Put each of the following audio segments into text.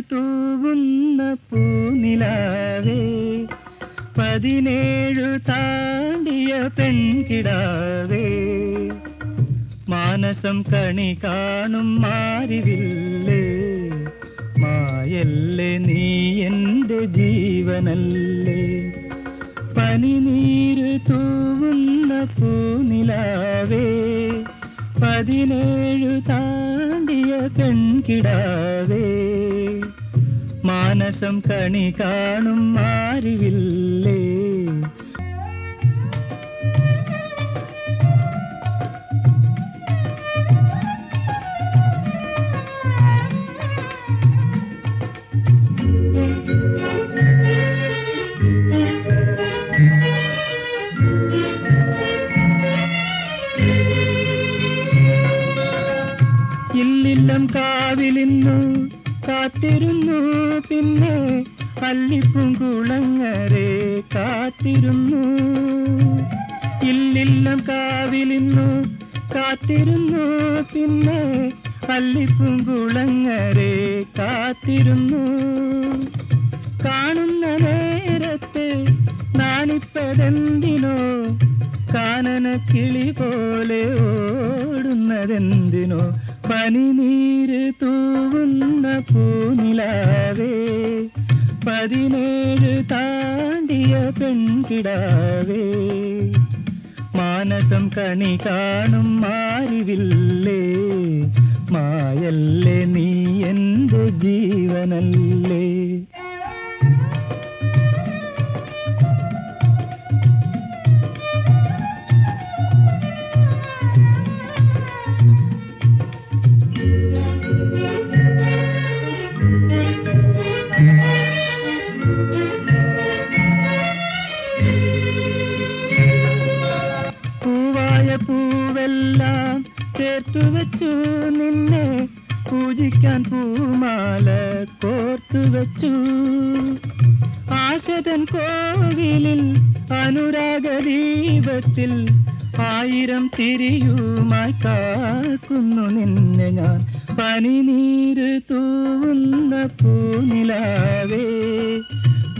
തൂവുന്ന പൂനിലാവേ പതിനേഴു താണ്ടിയ പെൺകിടാവേ. മാനസം കണി കാണും മാറിവില്ലേ മായല്ലേ നീ എന്റെ ജീവനല്ലേ. പനിനീര് തൂവുന്ന പൂനിലാവേ പതിനേഴു താണ്ടിയ പെൺകിടാവേ. മാനസം കണി കാണും മാറിവില്ലേ ഇല്ലില്ലം കാവിലിന്നു കാത്തിരുന്നു. പിന്നെ അല്ലിപ്പും കുളങ്ങരെ കാത്തിരുന്നു. ഇല്ലില്ലം കാവിലിന്നു കാത്തിരുന്നു. പിന്നെ അല്ലിപ്പും കുളങ്ങരെ കാത്തിരുന്നു. കാണുന്ന നേരത്തെ നാണിപ്പതെന്തിനോ കാനന കിളി പോലെ ഓടുന്നതെന്തിനോ പനിനീര് തൂവുന്ന പൂനിലാവേ പതിനേഴ് താണ്ടിയ പെൺകിടാവേ. മാനസം കണി കാണും മാറിവില്ലേ മായല്ലേ നീ എന്റെ ജീവനല്ലേ. ചേർത്തു വെച്ചു നിന്നെ പൂജിക്കാൻ പൂമാല കോർത്തു വെച്ചു. ആശതൻ കോവിലിൽ അനുരാഗ ദീപത്തിൽ ആയിരം തിരിയുമായി കാക്കുന്നു നിന്നെ ഞാൻ. പനിനീര് തൂവുന്ന പൂനിലാവേ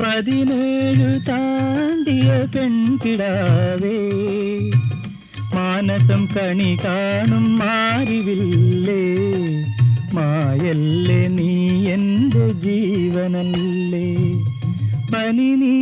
പതിനേഴു താണ്ടിയ പെൺകിടാവേ. മാനസം കണി കാണും മാറിവില്ലേ മായല്ലേ നീ എന്റെ ജീവനല്ലേ? പനിനീർ